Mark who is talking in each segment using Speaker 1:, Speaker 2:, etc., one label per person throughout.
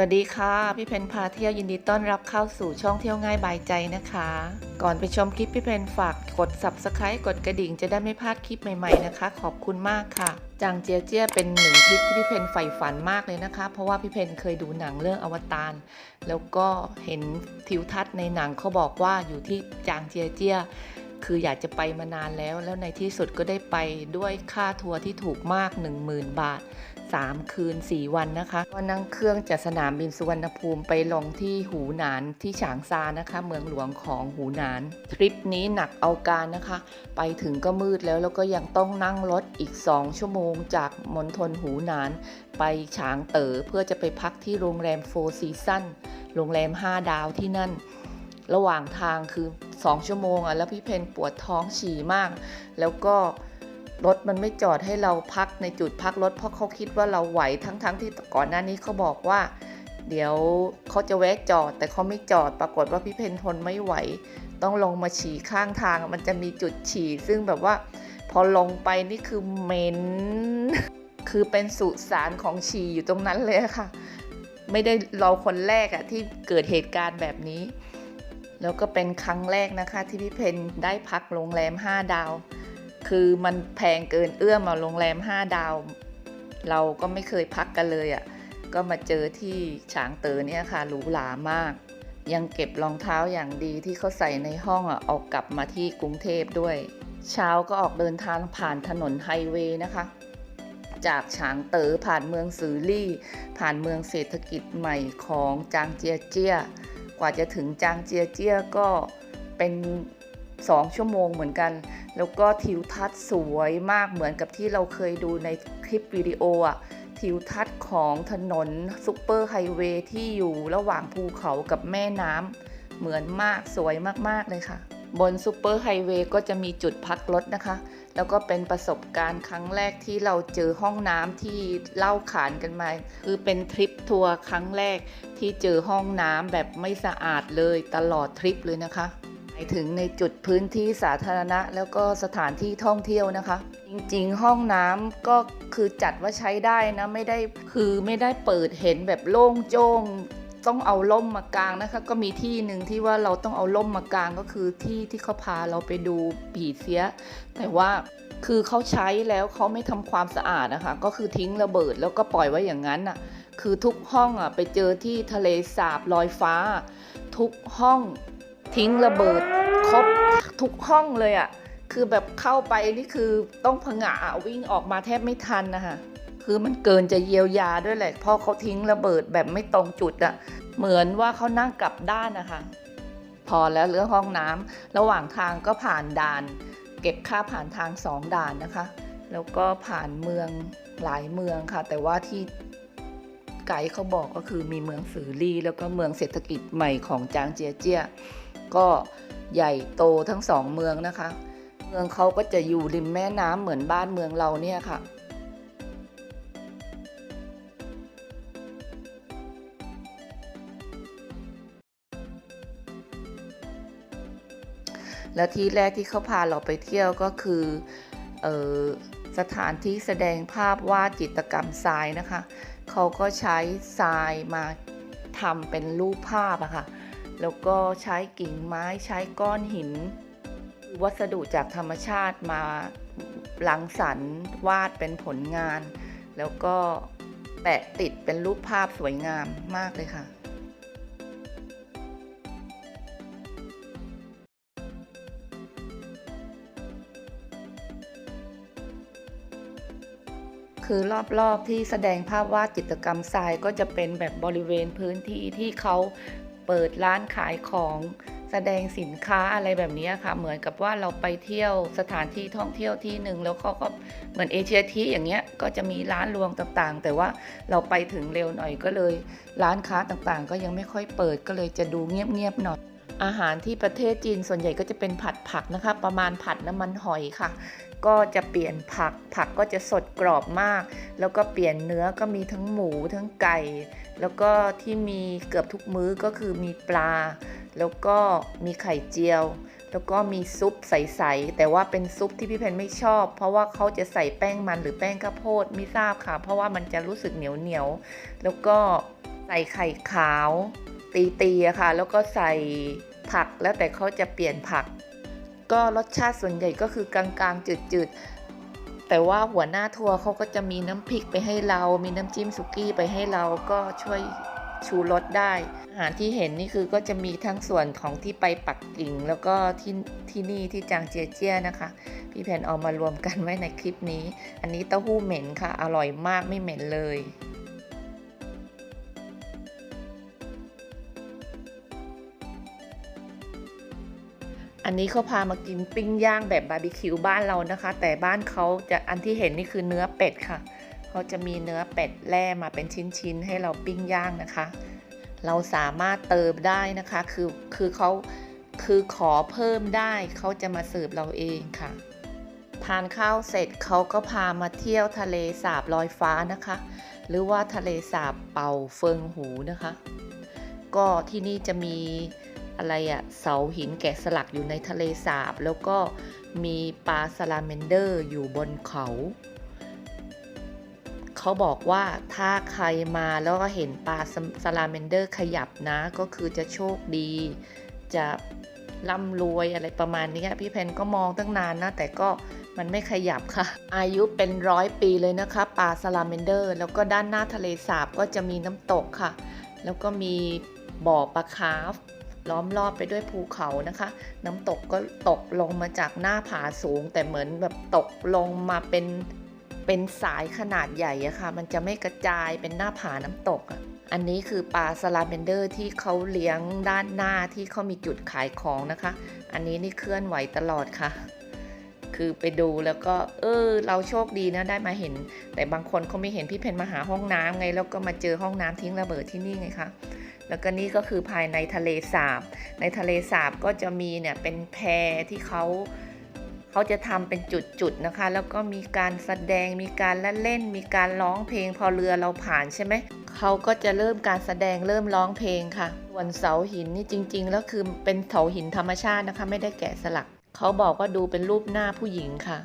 Speaker 1: สวัสดีค่ะ พี่เพนพาเที่ยวยินดีต้อนรับเข้าสู่ช่องเที่ยวง่ายบายใจนะคะ ก่อนไปชมคลิปพี่เพนฝากกด subscribe กดกระดิ่งจะได้ไม่พลาดคลิปใหม่ๆนะคะ ขอบคุณมากค่ะ จางเจียเจียเป็นหนึ่งคลิปที่พี่เพนใฝ่ฝันมากเลยนะคะ เพราะว่าพี่เพนเคยดูหนังเรื่องอวตารแล้วก็เห็นทิวทัศน์ในหนังเขาบอกว่าอยู่ที่จางเจียเจีย คืออยากจะไปมานานแล้ว แล้วในที่สุดก็ได้ไปด้วยค่าทัวร์ที่ถูกมาก 10,000 บาท 3 คืน 4 วันนะคะก็นั่งเครื่องจากสนามบินสุวรรณภูมิไปลงที่หูหนานที่ฉางซานะคะ เมืองหลวงของหูหนาน ทริปนี้หนักเอาการนะคะ ไปถึงก็มืดแล้วแล้วก็ยังต้องนั่งรถอีก 2 ชั่วโมงจากมณฑลหูหนาน ไปฉางเต๋อเพื่อจะไปพักที่โรงแรมโฟร์ซีซั่นโรงแรม 5 ดาวที่นั่น ระหว่างทางคือ 2 ชั่วโมงอะแล้วพี่เพนปวดท้องฉี่มาก แล้วก็รถมันไม่จอดให้เราพักในจุดพักรถเพราะเขาคิดว่าเราไหวทั้งๆทที่ก่อนหน้านี้เขาบอกว่า เดี๋ยวเขาจะแวะจอด แต่เขาไม่จอดปรากฏว่าพี่เพนทนไม่ไหว ต้องลงมาฉี่ข้างทางมันจะมีจุดฉี่ซึ่งแบบว่า พอลงไปนี่คือเหม็นคือเป็นสุสานของฉี่อยู่ตรงนั้นเลยค่ะ ไม่ได้เราคนแรกอะที่เกิดเหตุการณ์แบบนี้ แล้วก็เป็นครั้งแรกนะคะที่พี่เพนได้พักโรงแรม 5 ดาว คือมันแพงเกินเอื้อมเอาโรงแรม 5 ดาว เราก็ไม่เคยพักกันเลยอะ่ะ ก็มาเจอที่ฉางเตอเนี่ยค่ะหรูหรามาก ยังเก็บรองเท้าอย่างดีที่เขาใส่ในห้องอะเอากลับมาที่กรุงเทพด้วย เช้าก็ออกเดินทางผ่านถนนไฮเวย์นะคะ จากฉางเต๋อผ่านเมืองซือลี่ ผ่านเมืองเศรษฐกิจใหม่ของจางเจียเจีย กว่าจะถึงจางเจียเจียก็เป็น2ชั่วโมงเหมือนกัน แล้วก็ทิวทัศน์สวยมากเหมือนกับที่เราเคยดูในคลิปวิดีโออะทิวทัศน์ของถนนซุปเปอร์ไฮเวย์ที่อยู่ระหว่างภูเขากับแม่น้ำเหมือนมากสวยมาก ๆ เลยค่ะ บนซุปเปอร์ไฮเวย์ก็จะมีจุดพักรถนะคะ แล้วก็เป็นประสบการณ์ครั้งแรกที่เราเจอห้องน้ำที่เล่าขานกันมา คือเป็นทริปทัวร์ครั้งแรกที่เจอห้องน้ำแบบไม่สะอาดเลยตลอดทริปเลยนะคะไปถึงในจุดพื้นที่สาธารณะ แล้วก็สถานที่ท่องเที่ยวนะคะ จริงๆ ห้องน้ำก็คือจัดว่าใช้ได้นะ ไม่ได้คือไม่ได้เปิดเห็นแบบโล่งโจ้ง ต้องเอาล่มมากางนะคะ ก็มีที่หนึ่งที่ว่าเราต้องเอาล่มมากางก็คือที่ที่เขาพาเราไปดูผีเสีย แต่ว่าคือเขาใช้แล้วเขาไม่ทำความสะอาดนะคะก็คือทิ้งระเบิดแล้วก็ปล่อยไว้อย่างนั้นอะคือทุกห้องอะไปเจอที่ทะเลสาบลอยฟ้า ทุกห้องทิ้งระเบิดครบทุกห้องเลยอะคือแบบเข้าไปนี่คือต้องผงะวิ่งออกมาแทบไม่ทันนะคะ คือมันเกินจะเยียวยาด้วยแหละเพราะเขาทิ้งระเบิดแบบไม่ตรงจุดอะเหมือนว่าเขานั่งกลับด้านนะคะพอแล้วเรื่องห้องน้ำระหว่างทางก็ผ่านด่าน เก็บค่าผ่านทางสองด่านนะคะ แล้วก็ผ่านเมืองหลายเมืองค่ะ แต่ว่าที่ไกด์เขาบอกก็คือมีเมืองสือลี่แล้วก็เมืองเศรษฐกิจใหม่ของจางเจียเจียก็ใหญ่โตทั้งสองเมืองนะคะ เมืองเขาก็จะอยู่ริมแม่น้ำเหมือนบ้านเมืองเราเนี่ยค่ะ แล้วที่แรกที่เขาพาเราไปเที่ยวก็คือออสถานที่แสดงภาพวาดจิตรกรรมทรายนะคะ เขาก็ใช้ทรายมาทำเป็นรูปภาพอะค่ะ แล้วก็ใช้กิ่งไม้ใช้ก้อนหิน วัสดุจากธรรมชาติมาหลังสรรวาดเป็นผลงาน แล้วก็แปะติดเป็นรูปภาพสวยงามมากเลยค่ะ คือรอบๆที่แสดงภาพวาดจิตรกรรมทรายก็จะเป็นแบบบริเวณพื้นที่ที่เขาเปิดร้านขายของแสดงสินค้าอะไรแบบนี้ค่ะ เหมือนกับว่าเราไปเที่ยวสถานที่ท่องเที่ยวที่หนึ่งแล้วเขาก็เหมือนเอเชียทีอย่างเงี้ยก็จะมีร้านรวงต่างๆ แต่ว่าเราไปถึงเร็วหน่อยก็เลย ร้านค้าต่างๆ ก็ยังไม่ค่อยเปิดก็เลยจะดูเงียบๆหน่อย อาหารที่ประเทศจีนส่วนใหญ่ก็จะเป็นผัดผักนะคะ ประมาณผัดน้ำมันหอยค่ะ ก็จะเปลี่ยนผักผักก็จะสดกรอบมาก แล้วก็เปลี่ยนเนื้อก็มีทั้งหมูทั้งไก่ แล้วก็ที่มีเกือบทุกมื้อก็คือมีปลา แล้วก็มีไข่เจียว แล้วก็มีซุปใสๆแต่ว่าเป็นซุปที่พี่เพนไม่ชอบ เพราะว่าเขาจะใส่แป้งมันหรือแป้งข้าวโพดไม่ทราบค่ะ เพราะว่ามันจะรู้สึกเหนียวเหนียวๆแล้วก็ใส่ไข่ขาว ตีตีๆอะค่ะ แล้วก็ใส่ผักแล้วแต่เขาจะเปลี่ยนผัก ก็รสชาติส่วนใหญ่ก็คือกลางๆจืดๆ แต่ว่าหัวหน้าทัวร์เขาก็จะมีน้ำพริกไปให้เรา มีน้ำจิ้มสุกี้ไปให้เราก็ช่วยชูรสได้ อาหารที่เห็นนี่คือก็จะมีทั้งส่วนของที่ไปปักกิ่ง แล้วก็ที่ที่นี่ที่จางเจียเจี้ยนะคะ พี่แผนเอามารวมกันไว้ในคลิปนี้ อันนี้เต้าหู้เหม็นค่ะ อร่อยมากไม่เหม็นเลย อันนี้เขาพามากินปิ้งย่างแบบบาร์บีคิวบ้านเรานะคะ แต่บ้านเขาจะอันที่เห็นนี่คือเนื้อเป็ดค่ะเขาจะมีเนื้อเป็ดแล่มาเป็นชิ้นๆให้เราปิ้งย่างนะคะ เราสามารถเติมได้นะคะคือคือเขาคือขอเพิ่มได้เขาจะมาเสิร์ฟเราเองค่ะ ทานข้าวเสร็จเขาก็พามาเที่ยวทะเลสาบลอยฟ้านะคะ หรือว่าทะเลสาบเป่าเฟิงหูนะคะ ก็ที่นี่จะมี อะไรอะเสาหินแกะสลักอยู่ในทะเลสาบ แล้วก็มีปลาซาลาเมนเดอร์อยู่บนเขา เขาบอกว่าถ้าใครมาแล้วก็เห็นปลาซาลาเมนเดอร์ขยับนะ ก็คือจะโชคดี จะร่ำรวยอะไรประมาณนี้พี่เพนก็มองตั้งนานนะ แต่ก็มันไม่ขยับค่ะ อายุเป็นร้อยปีเลยนะคะปลาซาลาเมนเดอร์ แล้วก็ด้านหน้าทะเลสาบก็จะมีน้ำตกค่ะ แล้วก็มีบ่อปลาคาร์ฟ ล้อมรอบไปด้วยภูเขานะคะ น้ำตกก็ตกลงมาจากหน้าผาสูง แต่เหมือนแบบตกลงมาเป็นเป็นสายขนาดใหญ่อะค่ะ มันจะไม่กระจายเป็นหน้าผาน้ำตกอะอันนี้คือปลาสลาเมนเดอร์ที่เขาเลี้ยงด้านหน้าที่เขามีจุดขายของนะคะ อันนี้นี่เคลื่อนไหวตลอดค่ะ คือไปดูแล้วก็ เออ เราโชคดีนะได้มาเห็น แต่บางคนเขาไม่เห็นพี่เพนมาหาห้องน้ำไง แล้วก็มาเจอห้องน้ำทิ้งระเบิดที่นี่ไงคะ แล้วก็นี่ก็คือภายในทะเลสาบ ในทะเลสาบก็จะมีเนี่ยเป็นแพที่เขาเขาจะทำเป็นจุดๆนะคะ แล้วก็มีการแสดงมีการละเล่น มีการร้องเพลงพอเรือเราผ่านใช่ไหมเขาก็จะเริ่มการแสดงเริ่มร้องเพลงค่ะส่วนเสาหินนี่จริง ๆ แล้วคือเป็นเสาหินธรรมชาตินะคะ ไม่ได้แกะสลักเขาบอกว่าดูเป็นรูปหน้าผู้หญิงค่ะ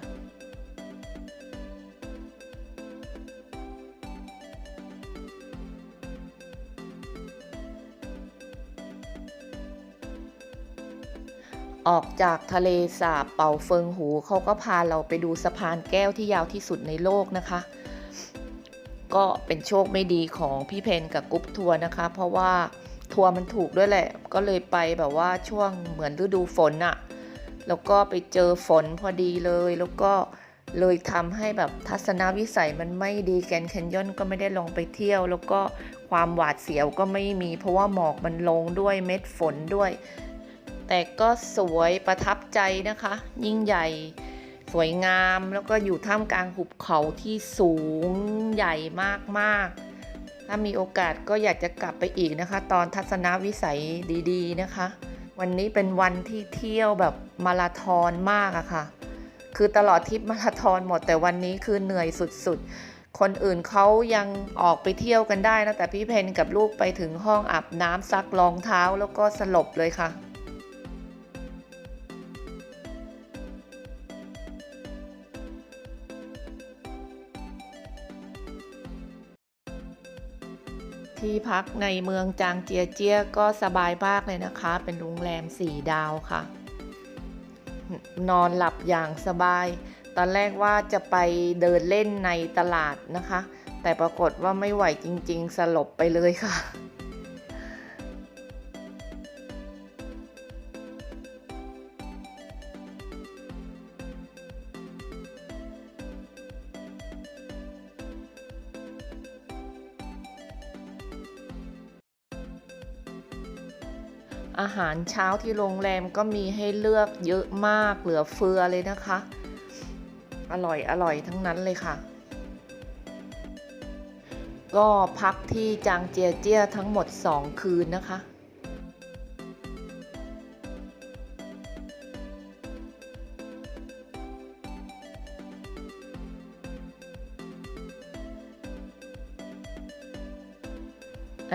Speaker 1: ออกจากทะเลสาบเป่าเฟิงหูเขาก็พาเราไปดูสะพานแก้วที่ยาวที่สุดในโลกนะคะ ก็เป็นโชคไม่ดีของพี่เพนกับกรุ๊ปทัวร์นะคะ เพราะว่าทัวร์มันถูกด้วยแหละ ก็เลยไปแบบว่าช่วงเหมือนฤดูฝนอะแล้วก็ไปเจอฝนพอดีเลย แล้วก็เลยทำให้แบบทัศนวิสัยมันไม่ดีแกนแคนยอนก็ไม่ได้ลงไปเที่ยว แล้วก็ความหวาดเสียวก็ไม่มี เพราะว่าหมอกมันลงด้วยเม็ดฝนด้วย แต่ก็สวยประทับใจนะคะ ยิ่งใหญ่สวยงามแล้วก็อยู่ท่ามกลางหุบเขาที่สูงใหญ่มากๆ ถ้ามีโอกาสก็อยากจะกลับไปอีกนะคะ ตอนทัศนวิสัยดีๆนะคะ วันนี้เป็นวันที่เที่ยวแบบมาราธอนมากอะค่ะ คือตลอดทริปมาราธอนหมดแต่วันนี้คือเหนื่อยสุดๆ คนอื่นเขายังออกไปเที่ยวกันได้นะแต่พี่เพนกับลูกไปถึงห้องอาบน้ำซักรองเท้าแล้วก็สลบเลยค่ะ ที่พักในเมืองจางเจียเจียก็สบายมากเลยนะคะ เป็นโรงแรมสี่ดาวค่ะ นอนหลับอย่างสบาย ตอนแรกว่าจะไปเดินเล่นในตลาดนะคะ แต่ปรากฏว่าไม่ไหวจริงๆ สลบไปเลยค่ะ อาหารเช้าที่โรงแรมก็มีให้เลือกเยอะมากเหลือเฟือเลยนะคะ อร่อยอร่อยทั้งนั้นเลยค่ะ ก็พักที่จางเจียเจียทั้งหมด 2 คืนนะคะ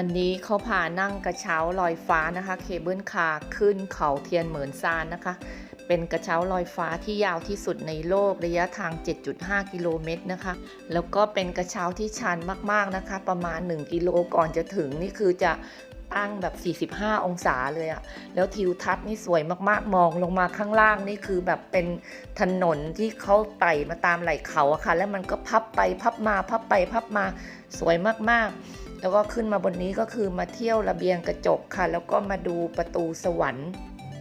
Speaker 1: อันนี้เขาพานั่งกระเช้าลอยฟ้านะคะ เคเบิลคาร์ขึ้นเขาเทียนเหมือนซานนะคะ เป็นกระเช้าลอยฟ้าที่ยาวที่สุดในโลกระยะทาง 7.5 กิโลเมตรนะคะ แล้วก็เป็นกระเช้าที่ชันมากๆนะคะ ประมาณ 1 กิโลก่อนจะถึงนี่คือจะตั้งแบบ 45 องศาเลยอะแล้วทิวทัศน์นี่สวยมากๆ มองลงมาข้างล่างนี่คือแบบเป็นถนนที่เขาไต่มาตามไหล่เขาอะค่ะ แล้วมันก็พับไปพับมาพับไปพับมาสวยมากๆ แล้วก็ขึ้นมาบนนี้ก็คือมาเที่ยวระเบียงกระจกค่ะ แล้วก็มาดูประตูสวรรค์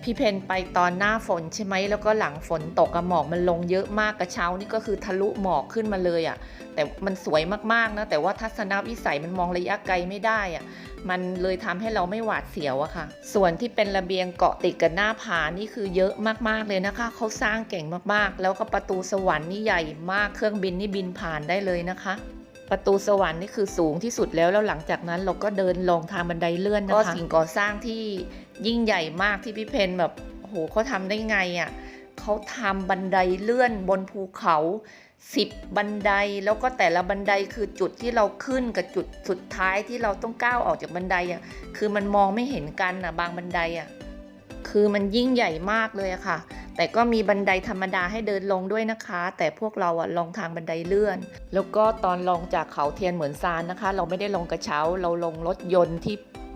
Speaker 1: พี่เพนไปตอนหน้าฝนใช่ไหมแล้วก็หลังฝนตกอะหมอกมันลงเยอะมากกระเช้านี่ก็คือทะลุหมอกขึ้นมาเลยอะแต่มันสวยมากๆนะแต่ว่าทัศนวิสัยมันมองระยะไกลไม่ได้อะมันเลยทำให้เราไม่หวาดเสียวอะค่ะ ส่วนที่เป็นระเบียงเกาะติดกับหน้าผานี่คือเยอะมากๆเลยนะคะเขาสร้างเก่งมากๆ แล้วก็ประตูสวรรค์นี่ใหญ่มากเครื่องบินนี่บินผ่านได้เลยนะคะ ประตูสวรรค์นี่คือสูงที่สุดแล้วแล้วหลังจากนั้นเราก็เดินลงทางบันไดเลื่อนนะคะก็สิ่งก่อสร้างที่ยิ่งใหญ่มากที่พี่เพนแบบโหเขาทำได้ไงอะ่ะเขาทำบันไดเลื่อนบนภูเขาสิบบันไดแล้วก็แต่ละบันไดคือจุดที่เราขึ้นกับจุดสุดท้ายที่เราต้องก้าวออกจากบันไดอะ่ะคือมันมองไม่เห็นกันอะบางบันไดอะ คือมันยิ่งใหญ่มากเลยอะค่ะ แต่ก็มีบันไดธรรมดาให้เดินลงด้วยนะคะ แต่พวกเราอะลงทางบันไดเลื่อน แล้วก็ตอนลงจากเขาเทียนเหมือนซานนะคะ เราไม่ได้ลงกระเช้า เราลงรถยนต์ที่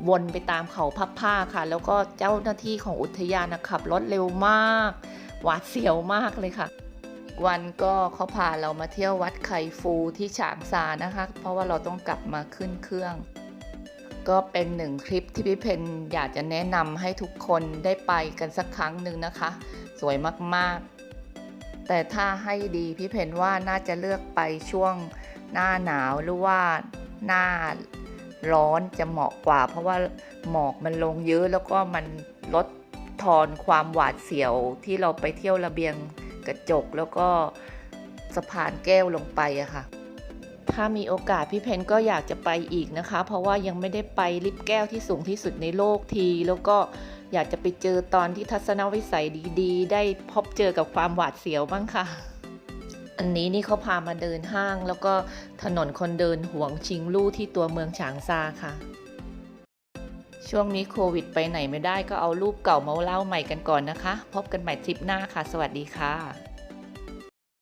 Speaker 1: วนไปตามเขาพับผ้าค่ะ แล้วก็เจ้าหน้าที่ของอุทยานนะขับรถเร็วมาก หวาดเสียวมากเลยค่ะวันก็เขาพาเรามาเที่ยววัดไคฟูที่ฉางซานะคะ เพราะว่าเราต้องกลับมาขึ้นเครื่อง ก็เป็นหนึ่งคลิปที่พี่เพนอยากจะแนะนำให้ทุกคนได้ไปกันสักครั้งหนึ่งนะคะ สวยมากๆ แต่ถ้าให้ดีพี่เพนว่าน่าจะเลือกไปช่วงหน้าหนาวหรือว่าหน้าร้อนจะเหมาะกว่า เพราะว่าหมอกมันลงเยอะแล้วก็มันลดทอนความหวาดเสียวที่เราไปเที่ยวระเบียงกระจกแล้วก็สะพานแก้วลงไปอะค่ะ ถ้ามีโอกาสพี่เพนก็อยากจะไปอีกนะคะ เพราะว่ายังไม่ได้ไปลิฟแก้วที่สูงที่สุดในโลกที แล้วก็อยากจะไปเจอตอนที่ทัศนวิสัยดีๆ ได้พบเจอกับความหวาดเสียวบ้างค่ะ อันนี้นี่เขาพามาเดินห้าง แล้วก็ถนนคนเดินหวงชิงลู่ที่ตัวเมืองฉางซาค่ะ ช่วงนี้โควิดไปไหนไม่ได้ก็เอารูปเก่ามาเล่าใหม่กันก่อนนะคะ พบกันใหม่ทริปหน้าค่ะ สวัสดีค่ะ